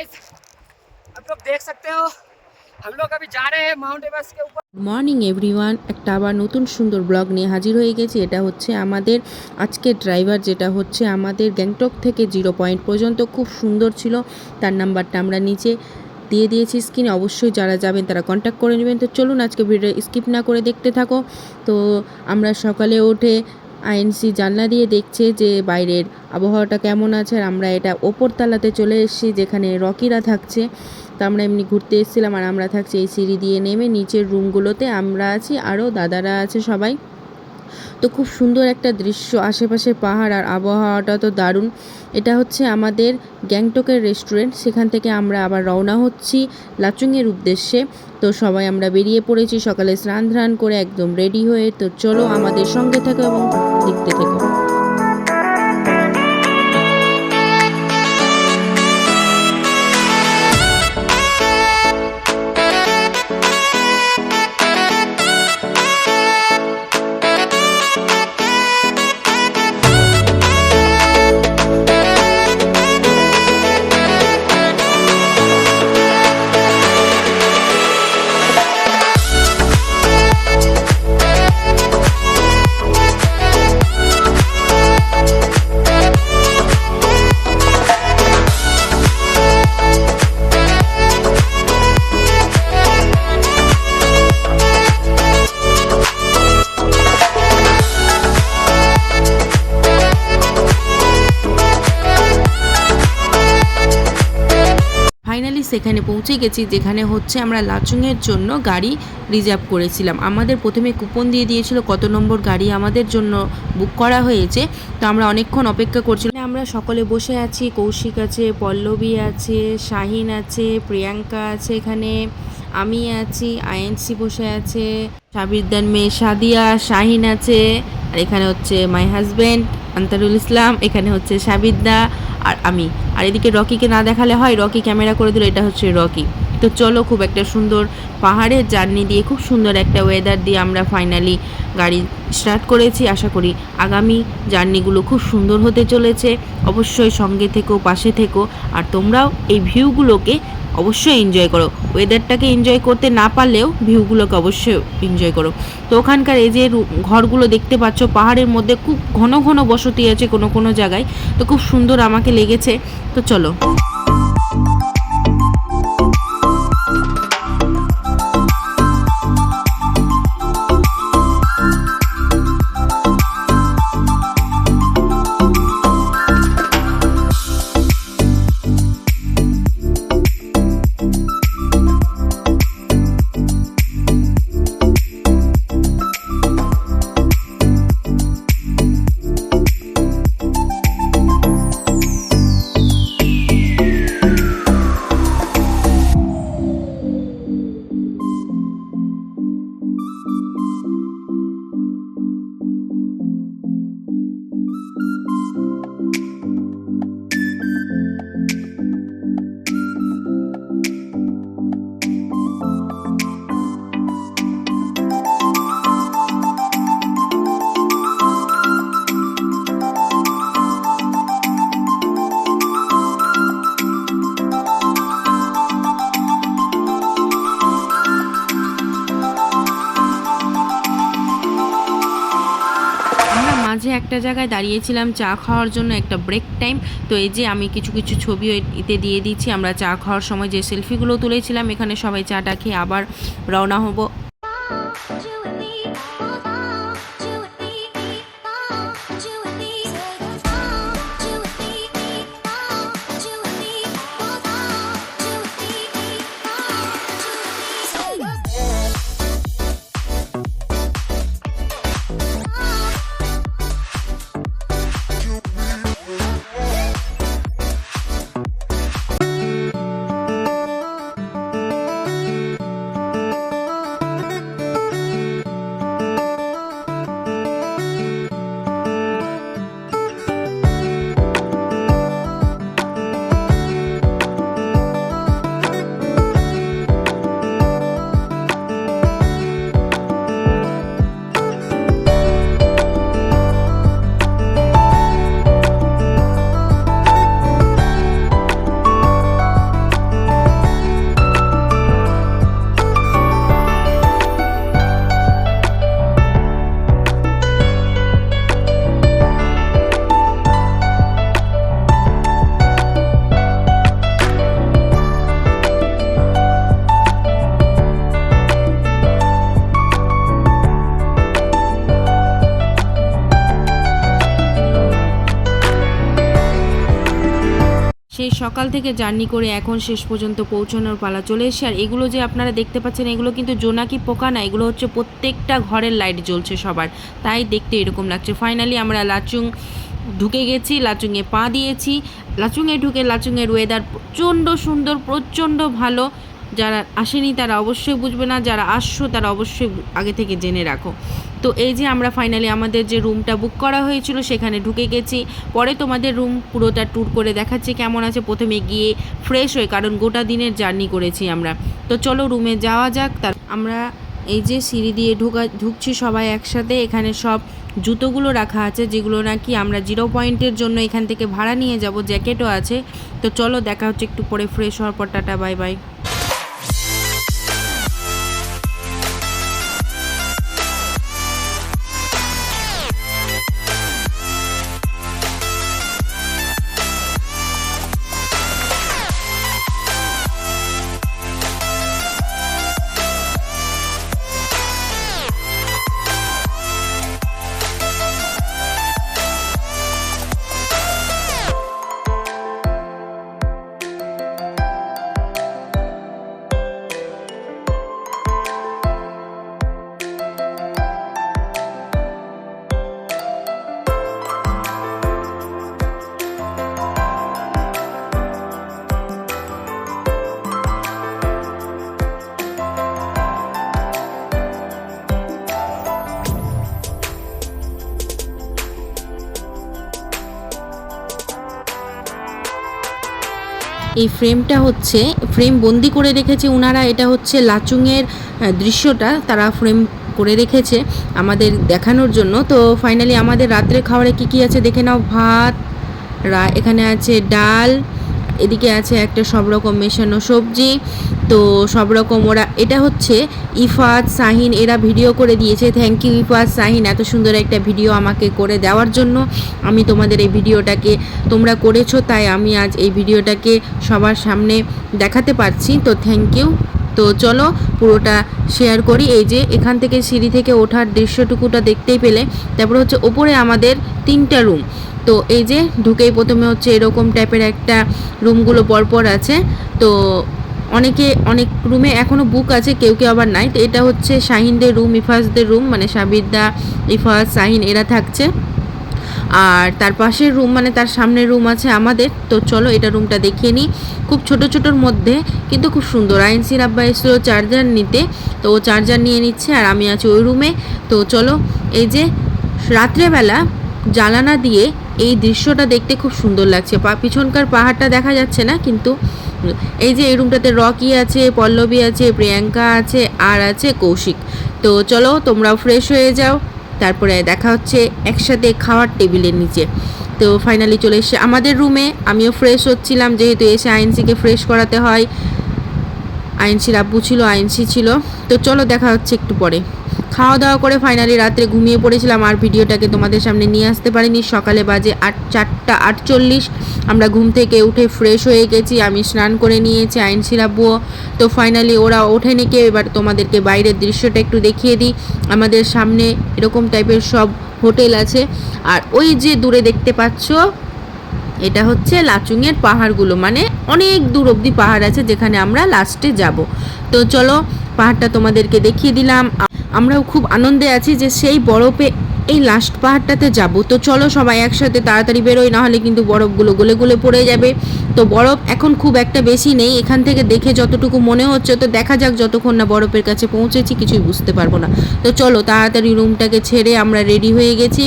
आप लोग देख सकते हो हम लोग अभी जा रहे हैं माउंट एवरेस्ट के ऊपर মর্নিং এভরিওয়ান একটা আবার নতুন সুন্দর ব্লগ নিয়ে হাজির হয়ে গেছি এটা হচ্ছে আমাদের আজকের ড্রাইভার যেটা হচ্ছে আমাদের গ্যাংটক থেকে জিরো পয়েন্ট পর্যন্ত খুব সুন্দর ছিল তার নাম্বারটা আমরা নিচে দিয়ে দিয়েছি স্ক্রিনে অবশ্যই যারা যাবেন তারা কন্ট্যাক্ট করে নেবেন তো চলুন আজকে ভিডিও স্কিপ না করে দেখতে থাকো তো আমরা সকালে উঠে আইএনসি জানলা দিয়ে দেখছে যে বাইরের আবহাওয়াটা কেমন আছে আর আমরা এটা ওপরতলাতে চলে এসেছি যেখানে রকিরা থাকছে। তো আমরা এমনি ঘুরতে এসেছিলাম আর আমরা থাকছি এই সিঁড়ি দিয়ে নেমে নিচের রুমগুলোতে আমরা আছি আরও দাদারা আছে সবাই। তো খুব সুন্দর একটা দৃশ্য। আশেপাশে পাহাড় আর আবহাওয়াটা তো দারুণ। এটা হচ্ছে আমাদের গ্যাংটকের রেস্টুরেন্ট। সেখান থেকে আমরা আবার রওনা হচ্ছি লাচুংয়ের উদ্দেশ্যে। তো সবাই আমরা বেরিয়ে পড়েছি। সকালে স্নান ধ্রান করে একদম রেডি হয়ে। তো চলো আমাদের সঙ্গে থেকো এবং দেখতে থেকো। সেখানে পৌঁছে গেছি, যেখানে হচ্ছে আমরা লাচুংয়ের জন্য গাড়ি রিজার্ভ করেছিলাম। আমাদের প্রথমে কুপন দিয়ে দিয়েছিল কত নম্বর গাড়ি আমাদের জন্য বুক করা হয়েছে। তো আমরা অনেকক্ষণ অপেক্ষা করছিলাম। আমরা সকলে বসে আছি, কৌশিক আছে, পল্লবী আছে, শাহিন আছে, প্রিয়াঙ্কা আছে এখানে। আমি আছি, আইএনসি বসে আছে সাবিরদান মেয়ে সাদিয়া, শাহিন আছে, আর এখানে হচ্ছে মাই হাজব্যান্ড আন্তারুল ইসলাম, এখানে হচ্ছে সাবিদ্দা আর আমি। আর এদিকে রকিকে না দেখালে হয়, রকি ক্যামেরা করে দিল, এটা হচ্ছে রকি। তো চলো খুব একটা সুন্দর পাহাড়ের জার্নি দিয়ে, খুব সুন্দর একটা ওয়েদার দিয়ে আমরা ফাইনালি গাড়ি স্টার্ট করেছি। আশা করি আগামী জার্নিগুলো খুব সুন্দর হতে চলেছে। অবশ্যই সঙ্গে থেকো, পাশে থেকো, আর তোমরাও এই ভিউগুলোকে অবশ্যই এনজয় করো। ওয়েদারটাকে এনজয় করতে না পারলেও ভিউগুলোকে অবশ্যই এনজয় করো। তো ওখানকার এই যে ঘরগুলো দেখতে পাচ্ছ, পাহাড়ের মধ্যে খুব ঘন ঘন বসতি আছে কোনো কোনো জায়গায়। তো খুব সুন্দর আমাকে লেগেছে। তো চলো। মাঝে একটা জায়গায় দাঁড়িয়েছিলাম চা খাওয়ার জন্য একটা ব্রেক টাইম তো এই যে আমি কিছু কিছু ছবি এতে দিয়ে দিচ্ছি। আমরা চা খাওয়ার সময় যে সেলফিগুলো তুলেছিলাম, এখানে সবাই চাটা খেয়ে আবার রওনা হব। সেই সকাল থেকে জার্নি করে এখন শেষ পর্যন্ত পৌঁছানোর পালা চলে এসে আর এগুলো যে আপনারা দেখতে পাচ্ছেন, এগুলো কিন্তু জোনাকি পোকা না, এগুলো হচ্ছে প্রত্যেকটা ঘরের লাইট জ্বলছে সবার। তাই দেখতে এরকম লাগছে। ফাইনালি আমরা লাচুং ঢুকে গেছি, লাচুংয়ে পা দিয়েছি। লাচুংয়ে ঢুকে লাচুংয়ের ওয়েদার প্রচণ্ড সুন্দর, প্রচণ্ড ভালো। যারা আসেনি তারা অবশ্যই বুঝবে না, যারা আসছো তারা অবশ্যই আগে থেকে জেনে রাখো। তো এই যে আমরা ফাইনালি আমাদের যে রুমটা বুক করা হয়েছিল, সেখানে ঢুকে গেছি। পরে তোমাদের রুম পুরোটা ট্যুর করে দেখাচ্ছি কেমন আছে। প্রথমে গিয়ে ফ্রেশ হয়ে, কারণ গোটা দিনের জার্নি করেছি আমরা। তো চলো রুমে যাওয়া যাক। তার আমরা এই যে সিঁড়ি দিয়ে ঢুকা ঢুকছি সবাই একসাথে। এখানে সব জুতোগুলো রাখা আছে, যেগুলো নাকি আমরা জিরো পয়েন্টের জন্য এখান থেকে ভাড়া নিয়ে যাব। জ্যাকেটও আছে। তো চলো দেখা হচ্ছে একটু পরে। ফ্রেশ হওয়ার পর টাটা বাই বাই এই ফ্রেমটা হচ্ছে, ফ্রেম বন্দি করে রেখেছে ওনারা এটা হচ্ছে লাচুংয়ের দৃশ্যটা তারা ফ্রেম করে রেখেছে আমাদের দেখানোর জন্য। তো ফাইনালি আমাদের রাত্রে খাবারে কি কি আছে দেখে নাও, ভাত এখানে আছে ডাল, এদিকে আছে একটা সব রকম মেশানো সবজি। তো সব রকম ওরা, এটা হচ্ছে ইফাত, শাহিন, এরা ভিডিও করে দিয়েছে। থ্যাংক ইউ ইফাত, শাহিন, এত সুন্দর একটা ভিডিও আমাকে করে দেওয়ার জন্য। আমি তোমাদের এই ভিডিওটাকে তোমরা করেছ, তাই আমি আজ এই ভিডিওটাকে সবার সামনে দেখাতে পারছি। তো থ্যাংক ইউ তো চলো, পুরোটা শেয়ার করি। এই যে, এখান থেকে সিঁড়ি থেকে ওঠার দৃশ্যটুকুটা দেখতেই পেলে। তারপরে হচ্ছে ওপরে আমাদের তিনটা রুম তো এই যে, ঢুকেই প্রথমে হচ্ছে এরকম টাইপের একটা রুমগুলো পরপর আছে। তো অনেকে, অনেক রুমে এখনও বুক আছে, কেউ কেউ আবার নাই। তো এটা হচ্ছে শাহিনদের রুম ইফাজদের রুম মানে সাবিরদা, ইফাজ, শাহিন, এরা থাকছে। আর তার পাশের রুম মানে তার সামনের রুম আছে আমাদের। তো চলো এটা রুমটা দেখিয়ে নিই। খুব ছোট ছোটোর মধ্যে, কিন্তু খুব সুন্দর। আইনসির আব্বা এসেছিল চার্জার নিতে। তো ও চার্জার নিয়ে নিচ্ছে আর আমি আছি ওই রুমে তো চলো, এই যে রাত্রেবেলা জ্বালানা দিয়ে এই দৃশ্যটা দেখতে খুব সুন্দর লাগছে। পিছনকার পাহাড়টা দেখা যাচ্ছে না, কিন্তু এই যে এই রুমটাতে রকি আছে, পল্লবী আছে, প্রিয়াঙ্কা আছে, আর আছে কৌশিক। তো চলো তোমরাও ফ্রেশ হয়ে যাও, তারপরে দেখা হচ্ছে একসাথে খাওয়ার টেবিলের নিচে। তো ফাইনালি চলে এসে আমাদের রুমে আমিও ফ্রেশ হচ্ছিলাম, যেহেতু এসে আইনসিকে ফ্রেশ করাতে হয়। আইনসির আব্বু ছিল, আইনসি ছিল। তো চলো দেখা হচ্ছে একটু পরে। খাওয়া দাওয়া করে ফাইনালি রাত্রে ঘুমিয়ে পড়েছিলাম। আর ভিডিওটাকে তোমাদের সামনে নিয়ে আসতে পারিনি। সকালে বাজে আট, চারটা আটচল্লিশ। আমরা ঘুম থেকে উঠে ফ্রেশ হয়ে গেছি। আমি স্নান করে নিয়েছি আইনসির আব্বুও তো ফাইনালি ওরা ওঠেনি কেউ। এবার তোমাদেরকে বাইরের দৃশ্যটা একটু দেখিয়ে দিই। আমাদের সামনে এরকম টাইপের সব হোটেল আছে। আর ওই যে দূরে দেখতে পাচ্ছ, এটা হচ্ছে লাচুংয়ের পাহাড়গুলো। মানে অনেক দূর অবধি পাহাড় আছে যেখানে আমরা লাস্টে যাব। তো চলো পাহাড়টা তোমাদেরকে দেখিয়ে দিলাম। আমরাও খুব আনন্দে আছি যে সেই বরফে এই লাস্ট পাহাড়টাতে যাব। তো চলো সবাই একসাথে তাড়াতাড়ি বেরোই, নাহলে কিন্তু বরফগুলো গলে গলে পড়ে যাবে। তো বরফ এখন খুব একটা বেশি নেই। এখান থেকে দেখে যতটুকু মনে হচ্ছে, তো দেখা যাক যতক্ষণ না বরফের কাছে পৌঁছেছি, কিছুই বুঝতে পারব না। তো চলো, তাড়াতাড়ি রুমটাকে ছেড়ে আমরা রেডি হয়ে গেছি।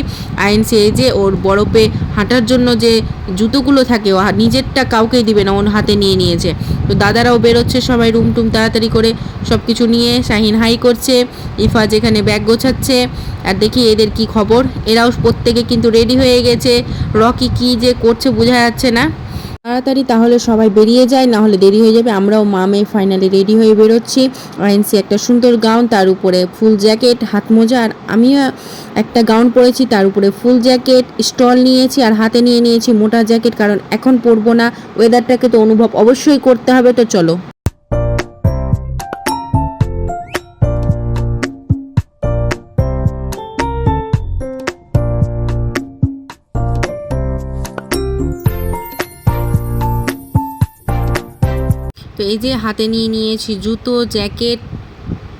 আইনসি এই যে ওর বরফে হাঁটার জন্য যে জুতোগুলো থাকে, ও নিজেরটা কাউকেই দিবে না, ওর হাতে নিয়ে নিয়েছে। তো দাদারাও বেরোচ্ছে সবাই রুম টুম তাড়াতাড়ি করে সব কিছু নিয়ে, শাহিন হাই করছে ইফা যেখানে ব্যাগ গোছাচ্ছে, আর দেখি এদের কি খবর। এরাও প্রত্যেকে কিন্তু রেডি হয়ে গেছে। রকি কি যে করছে বোঝা যাচ্ছে না। তাড়াতাড়ি, তাহলে সবাই বেরিয়ে যায়, না হলে দেরি হয়ে যাবে। আমরাও মা মেয়ে ফাইনালি রেডি হয়ে বেরোচ্ছি। আইনসি একটা সুন্দর গাউন, তার উপরে ফুল জ্যাকেট, হাত মোজা, আর আমিও একটা গাউন পরেছি, তার উপরে ফুল জ্যাকেট, স্টল নিয়েছি, আর হাতে নিয়ে নিয়েছি মোটা জ্যাকেট, কারণ এখন পরবো না। ওয়েদারটাকে তো অনুভব অবশ্যই করতে হবে, তো চলো। এই যে হাতে নিয়ে নিয়েছি জুতো, জ্যাকেট,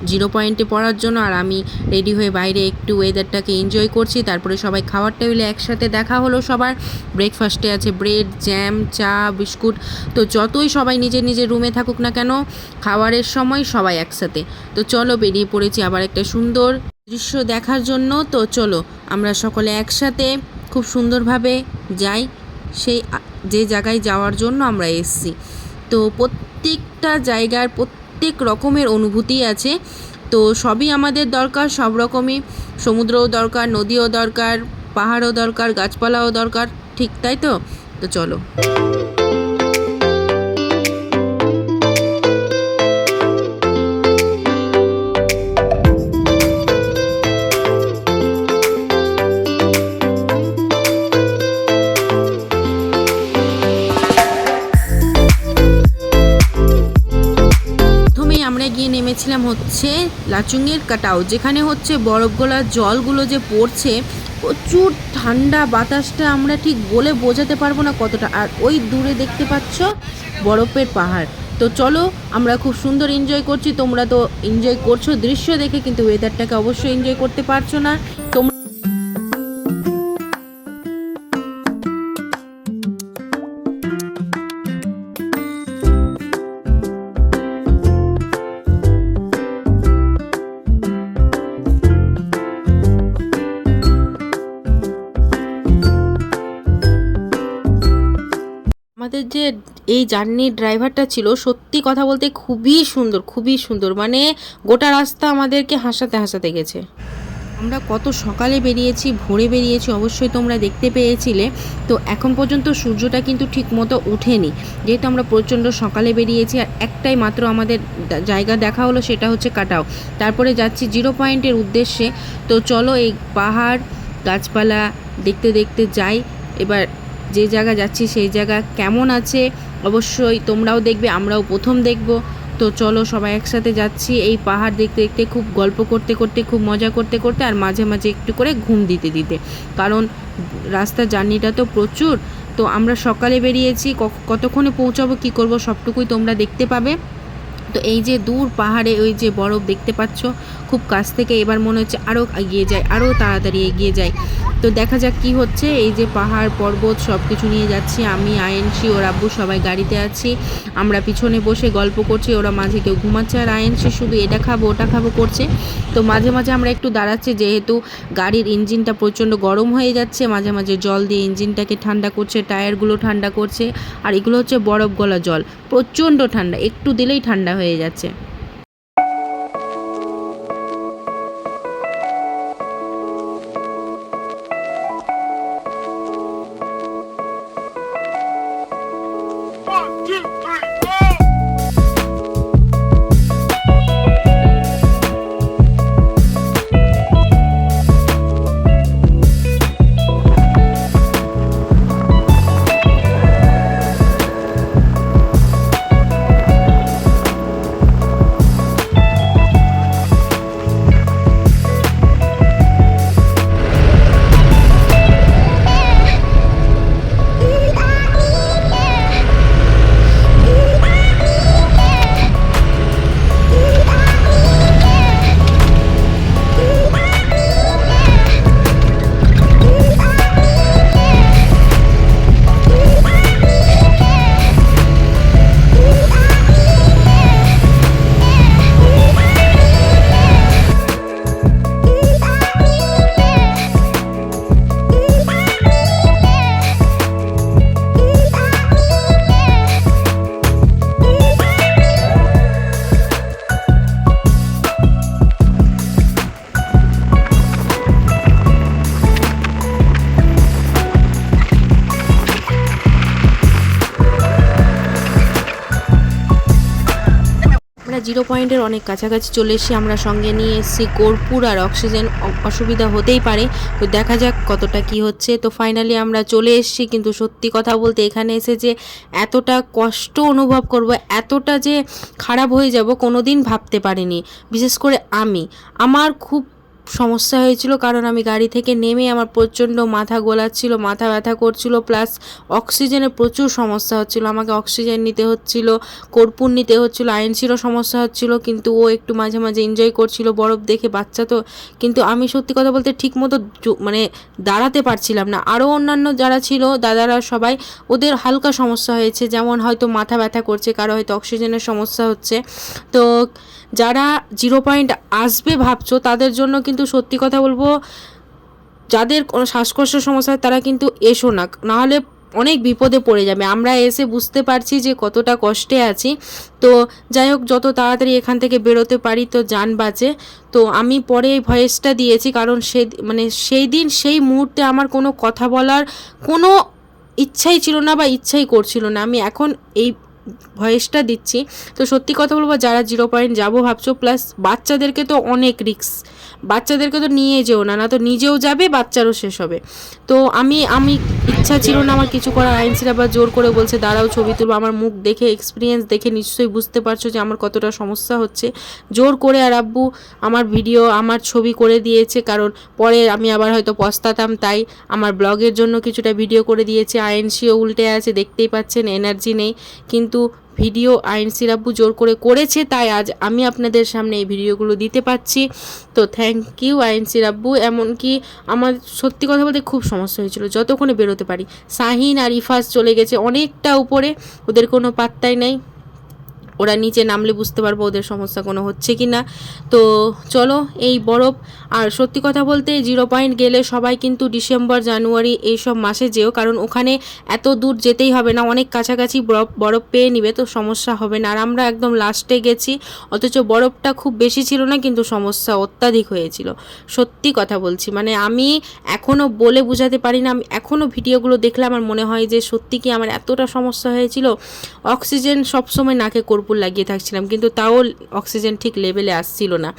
জিরো পয়েন্টে পড়ার জন্য। আর আমি রেডি হয়ে বাইরে একটু ওয়েদারটাকে এনজয় করছি। তারপরে সবাই খাওয়ার টেবিলে একসাথে দেখা হলো সবার। ব্রেকফাস্টে আছে ব্রেড জ্যাম চা বিস্কুট তো যতই সবাই নিজের নিজের রুমে থাকুক না কেন, খাবারের সময় সবাই একসাথে। তো চলো বেরিয়ে পড়েছি আবার একটা সুন্দর দৃশ্য দেখার জন্য। তো চলো আমরা সকলে একসাথে খুব সুন্দরভাবে যাই। সেই, যে জায়গায় যাওয়ার জন্য আমরা এসছি। তো প্রত্যেকটা জায়গার প্রত্যেক রকমের অনুভূতি আছে। তো সবই আমাদের দরকার, সব রকমই। সমুদ্রও দরকার, নদীও দরকার, পাহাড়ও দরকার, গাছপালাও দরকার, ঠিক তাই তো? তো চলো। হচ্ছে লাচুংয়ের কাটাও, যেখানে হচ্ছে বরফ গোলার জলগুলো যে পড়ছে, প্রচুর ঠান্ডা বাতাসটা আমরা ঠিক বলে বোঝাতে পারব না কতটা। আর ওই দূরে দেখতে পাচ্ছ বরফের পাহাড়। তো চলো, আমরা খুব সুন্দর এনজয় করছি। তোমরা তো এনজয় করছ দৃশ্য দেখে, কিন্তু ওয়েদারটাকে অবশ্যই এনজয় করতে পারছ না। তোমরা এই জার্নির ড্রাইভারটা ছিল সত্যি কথা বলতে খুবই সুন্দর খুবই সুন্দর। মানে গোটা রাস্তা আমাদেরকে হাসাতে হাসাতে গেছে। আমরা কত সকালে বেরিয়েছি, ভোরে বেরিয়েছি, অবশ্যই তোমরা দেখতে পেয়েছিলে। তো এখন পর্যন্ত সূর্যটা কিন্তু ঠিক মতো ওঠেনি। যেহেতু আমরা প্রচণ্ড সকালে বেরিয়েছি, আর একটাই মাত্র আমাদের জায়গা দেখা হলো সেটা হচ্ছে কাটাও। তারপরে যাচ্ছি জিরো পয়েন্টের উদ্দেশ্যে। তো চলো এই পাহাড়, গাছপালা দেখতে দেখতে যাই। এবার যে জায়গা যাচ্ছি সেই জায়গা কেমন আছে অবশ্যই তোমরাও দেখবে, আমরাও প্রথম দেখব। তো চলো সবাই একসাথে যাচ্ছি, এই পাহাড় দেখতে দেখতে, খুব গল্প করতে করতে, খুব মজা করতে করতে, আর মাঝে মাঝে একটু করে ঘুম দিতে দিতে। কারণ রাস্তা জার্নিটা তো প্রচুর, তো আমরা সকালে বেরিয়েছি কতক্ষণে পৌঁছাবো, কি করব, সবটুকুই তোমরা দেখতে পাবে। তো এই যে দূর পাহাড়ে ওই যে বরফ দেখতে পাচ্ছ, খুব কাছ থেকে এবার মনে হচ্ছে আরও এগিয়ে যায় আরও তাড়াতাড়ি এগিয়ে যায়। তো দেখা যাক কি হচ্ছে, এই যে পাহাড়, পর্বত সব কিছু নিয়ে যাচ্ছি আমি আয়েনসি ওর আব্বু সবাই গাড়িতে আছি। আমরা পিছনে বসে গল্প করছি, ওরা মাঝে কেউ ঘুমাচ্ছে আর আয়েনসি শুধু এটা খাব, ওটা খাব করছে। তো মাঝে মাঝে আমরা একটু দাঁড়াচ্ছি, যেহেতু গাড়ির ইঞ্জিনটা প্রচণ্ড গরম হয়ে যাচ্ছে, মাঝে মাঝে জল দিয়ে ইঞ্জিনটাকে ঠান্ডা করছে, টায়ারগুলো ঠান্ডা করছে, আর এগুলো হচ্ছে বরফ গলা জল, প্রচণ্ড ঠান্ডা, একটু দিলেই ঠান্ডা হয়ে যাচ্ছে। জিরো পয়েন্টের অনেক কাছাকাছি চলে এসে আমরা সঙ্গে নিয়ে এসেছি কর্পূর আর অক্সিজেন অসুবিধা হতেই পারে। তো দেখা যাক কতটা কি হচ্ছে। তো ফাইনালি আমরা চলে এসেছি কিন্তু সত্যি কথা বলতে এখানে এসে যে এতটা কষ্ট অনুভব করব, এতটা যে খারাপ হয়ে যাব কোনো দিন ভাবতে পারিনি। বিশেষ করে আমি। আমার খুব সমস্যা হয়েছিল কারণ আমি গাড়ি থেকে নেমে আমার প্রচণ্ড মাথা গোলাচ্ছিল, মাথা ব্যথা করছিল প্লাস অক্সিজেনের প্রচুর সমস্যা হচ্ছিল। আমাকে অক্সিজেন নিতে হচ্ছিল, কর্পূর নিতে হচ্ছিল আইনসিরও সমস্যা হচ্ছিল, কিন্তু ও একটু মাঝে মাঝে এনজয় করছিল, বরফ দেখে বাচ্চা তো। কিন্তু আমি সত্যি কথা বলতে ঠিক মতো মানে দাঁড়াতে পারছিলাম না। আরও অন্যান্য যারা ছিল, দাদারা সবাই, ওদের হালকা সমস্যা হয়েছে। যেমন হয়তো মাথা ব্যথা করছে, কারও হয়তো অক্সিজেনের সমস্যা হচ্ছে। তো যারা জিরো পয়েন্ট আসবে ভাবছ, তাদের জন্য কিন্তু সত্যি কথা বলব, যাদের কোনো শ্বাসকষ্টের সমস্যা তারা কিন্তু এসো না। নাহলে অনেক বিপদে পড়ে যাবে। আমরা এসে বুঝতে পারছি যে কতটা কষ্টে আছি। তো যাই হোক, যত তাড়াতাড়ি এখান থেকে বেরোতে পারি, তো যান বাঁচে। তো আমি পরে এই ভয়েসটা দিয়েছি, কারণ সে মানে সেই দিন, সেই মুহূর্তে আমার কোনো কথা বলার কোনো ইচ্ছাই ছিল না বা ইচ্ছাই করছিল না। আমি এখন এই ভয়েসটা দিচ্ছি। তো সত্যি কথা বলব, যারা জিরো পয়েন্ট যাব ভাবছ প্লাস বাচ্চাদেরকে তো অনেক রিক্স বাচ্চাদেরকে তো নিয়ে যেও না না তো নিজেও যাবে, বাচ্চারও শেষ হবে। তো আমি আমি ইচ্ছা ছিল না আমার কিছু করার। আইন আইনসিরা বা জোর করে বলছে, দাঁড়াও, ছবি তুলবো। আমার মুখ দেখে এক্সপিরিয়েন্স দেখে নিশ্চয়ই বুঝতে পারছ যে আমার কতটা সমস্যা হচ্ছে। জোর করে, আর আব্বু, আমার ভিডিও আমার ছবি করে দিয়েছে। কারণ পরে আমি আবার হয়তো পস্তাতাম, তাই আমার ব্লগের জন্য কিছুটা ভিডিও করে দিয়েছে। আইএনসিও উল্টে আছে, দেখতেই পাচ্ছেন এনার্জি নেই। কিন্তু ভিডিও আইন সিরাপু জোর করে করেছে, তাই আজ আমি আপনাদের সামনে এই ভিডিওগুলো দিতে পারছি। তো থ্যাংক ইউ আইন সিরাপু। এমনকি আমার সত্যি কথা বলতে খুব সমস্যা হয়েছিল, যতক্ষণে বেরোতে পারি। শাহিন আর ইফাজ চলে গেছে অনেকটা উপরে, ওদের কোনো পাত্তাই নেই। ওরা নিচে নামলে বুঝতে পারব ওদের সমস্যা কোনো হচ্ছে কি না। তো চলো এই বরফ, আর সত্যি কথা বলতে জিরো পয়েন্ট গেলে সবাই কিন্তু ডিসেম্বর, জানুয়ারি এইসব মাসে যেও, কারণ ওখানে এত দূর যেতেই হবে না, অনেক কাছাকাছি বরফ বরফ পেয়ে নিবে তো সমস্যা হবে না। আর আমরা একদম লাস্টে গেছি, অথচ বরফটা খুব বেশি ছিল না, কিন্তু সমস্যা অত্যাধিক হয়েছিল। সত্যি কথা বলছি মানে আমি এখনও বলে বোঝাতে পারি না, আমি এখনও ভিডিওগুলো দেখলে আমার মনে হয় যে সত্যি কি আমার এতটা সমস্যা হয়েছিল? অক্সিজেন সবসময় নাকে কর্পূর লাগিয়ে থাকছিলাম, কিন্তু তাও অক্সিজেন ঠিক লেভেলে আসছিল না।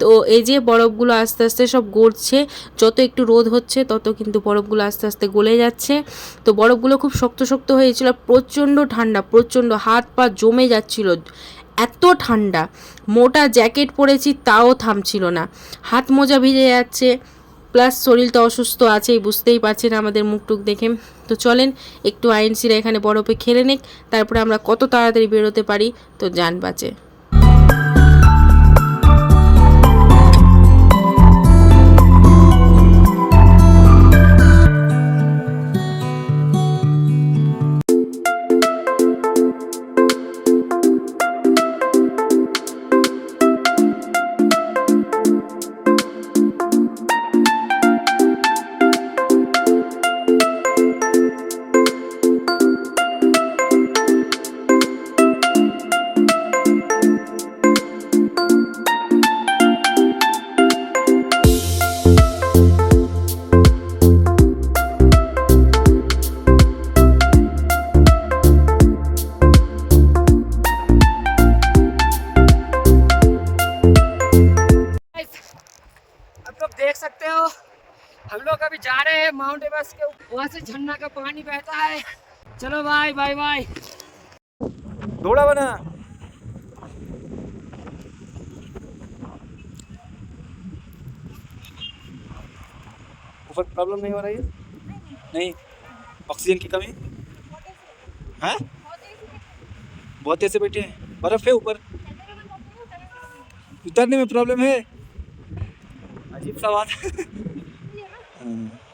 তো এই যে বরফগুলো আস্তে আস্তে সব গড়ছে, যত একটু রোদ হচ্ছে, তত কিন্তু বরফগুলো আস্তে আস্তে গলে যাচ্ছে। তো বরফগুলো খুব শক্ত শক্ত হয়েছিল প্রচণ্ড ঠান্ডা, প্রচণ্ড হাত পা জমে যাচ্ছিল, এত ঠান্ডা। মোটা জ্যাকেট পরেছি, তাও থামছিল না। হাত মোজা ভিজে যাচ্ছে প্লাস শরীর তো অসুস্থ আছেই, বুঝতেই পারছেন আমাদের মুখটুক দেখে। তো চলেন, একটু আইনসিরা এখানে বরফে খেলে নেক, তারপরে আমরা কত তাড়াতাড়ি বেরোতে পারি, তো যান বাঁচে। माउंट एवरेस्ट के वहाँ से झरना का पानी बहता है। चलो बाय बाय बाय दौड़ा बना। ऊपर प्रॉब्लम नहीं हो रही है? नहीं। ऑक्सीजन की कमी? है? बहुत ऐसे बैठे हैं। बर्फ़ है ऊपर। उतरने में प्रॉब्लम है। अजीब सा बात। हाँ।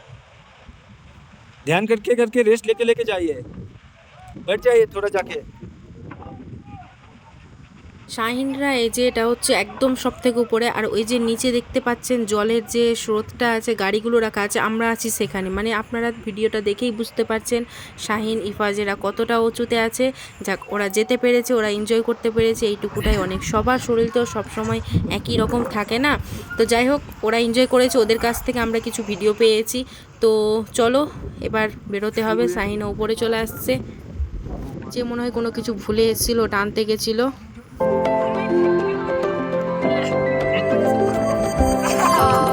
ध्यान करके करके रेस्ट लेके लेके जाइए बैठ जाइए थोड़ा जाके শাহিনরা এই যে এটা হচ্ছে একদম সব থেকে উপরে আর ওই যে নিচে দেখতে পাচ্ছেন জলের যে স্রোতটা আছে গাড়িগুলো রাখা আছে আমরা আছি সেখানে মানে আপনারা ভিডিওটা দেখেই বুঝতে পারছেন শাহিন ইফাজেরা কতটা উঁচুতে আছে যাক ওরা যেতে পেরেছে ওরা এনজয় করতে পেরেছে এইটুকুটাই অনেক সবার শরীর তো সবসময় একই রকম থাকে না তো যাই হোক ওরা এনজয় করেছে ওদের কাছ থেকে আমরা কিছু ভিডিও পেয়েছি তো চলো, এবার বেরোতে হবে সাহিনা উপরে চলে আসছে যে মনে হয় কোনো কিছু ভুলে এসেছিল, টানতে গেছিল Oh.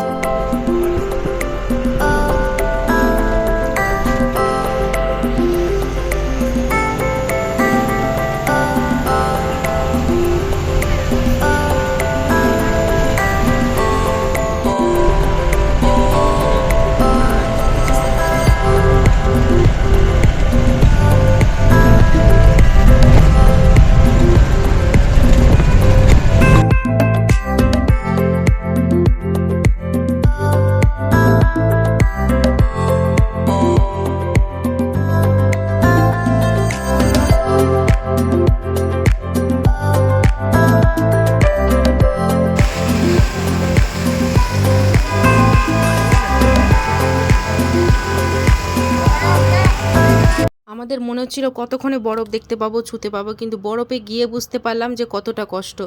আমাদের মনে হচ্ছিল কতক্ষণে বরফ দেখতে পাবো, ছুতে পাবো, কিন্তু বরফে গিয়ে বুঝতে পারলাম যে কতটা কষ্ট।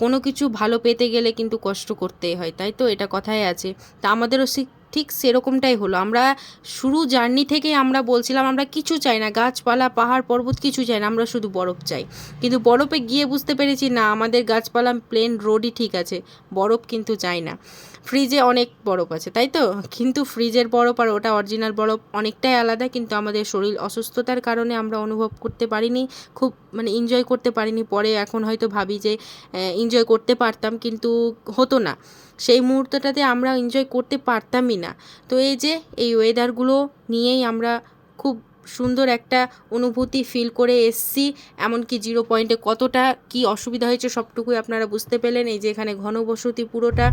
কোনো কিছু ভালো পেতে গেলে কিন্তু কষ্ট করতেই হয়, তাই তো? এটা কথাই আছে। তা আমাদেরও ঠিক সেরকমটাই হলো। আমরা শুরু জার্নি থেকেই আমরা বলছিলাম, আমরা কিছু চাই না। গাছপালা, পাহাড়, পর্বত কিছু চাই না, আমরা শুধু বরফ চাই। কিন্তু বরফে গিয়ে বুঝতে পেরেছি, না, আমাদের গাছপালা প্লেন রোডই ঠিক আছে। বরফ কিন্তু চাই না। ফ্রিজে অনেক বরফ আছে, তাই তো? কিন্তু ফ্রিজের বরফ আর ওটা অরিজিনাল বরফ অনেকটাই আলাদা, কিন্তু আমাদের শরীর অসুস্থতার কারণে আমরা অনুভব করতে পারিনি, খুব মানে এনজয় করতে পারিনি। পরে এখন হয়তো ভাবি যে এনজয় করতে পারতাম, কিন্তু হতো না। সেই মুহূর্তটাতে আমরা এনজয় করতে পারতামই না। তো এই যে, এই ওয়েদারগুলো নিয়েই আমরা খুব সুন্দর একটা অনুভূতি ফিল করে এসছি, এমনকি জিরো পয়েন্টে কতটা কি অসুবিধা হয়েছে সবটুকুই আপনারা বুঝতে পেলেন। এই যে এখানে ঘনবসতি পুরোটা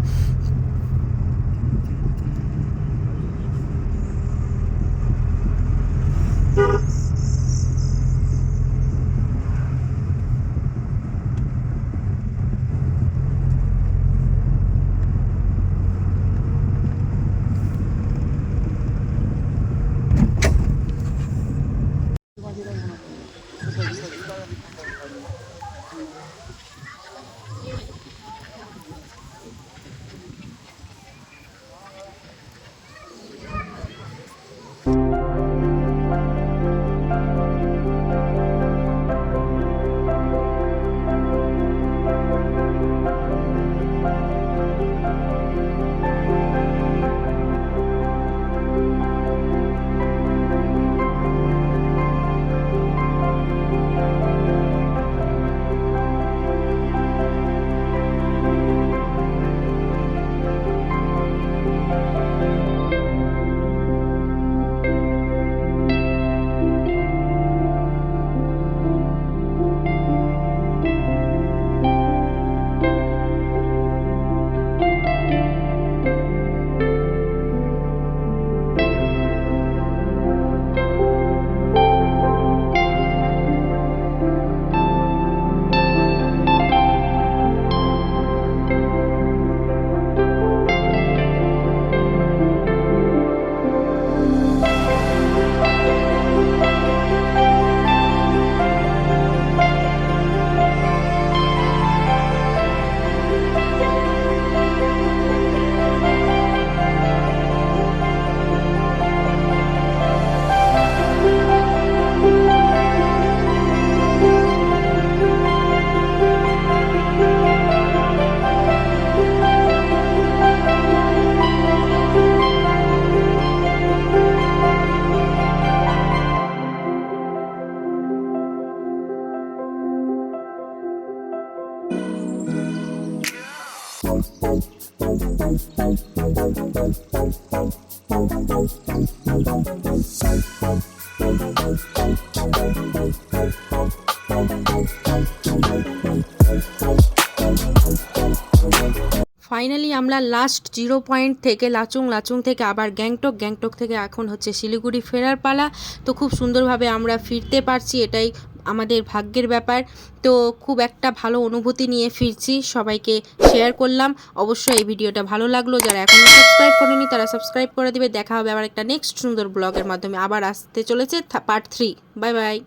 ফাইনালি আমরা লাস্ট জিরো পয়েন্ট থেকে লাচুং লাচুং থেকে আবার গ্যাংটক গ্যাংটক থেকে এখন হচ্ছে শিলিগুড়ি ফেরার পালা। তো খুব সুন্দরভাবে আমরা ফিরতে পারছি, এটাই আমাদের ভাগ্যের ব্যাপার। তো খুব একটা ভালো অনুভূতি নিয়ে ফিরছি, সবাইকে শেয়ার করলাম। অবশ্যই এই ভিডিওটা ভালো লাগল। যারা এখনও সাবস্ক্রাইব করেনি, তারা সাবস্ক্রাইব করে দেবে। দেখা হবে আবার একটা নেক্সট সুন্দর ব্লগের মাধ্যমে। আবার আসতে চলেছে পার্ট থ্রি বাই বাই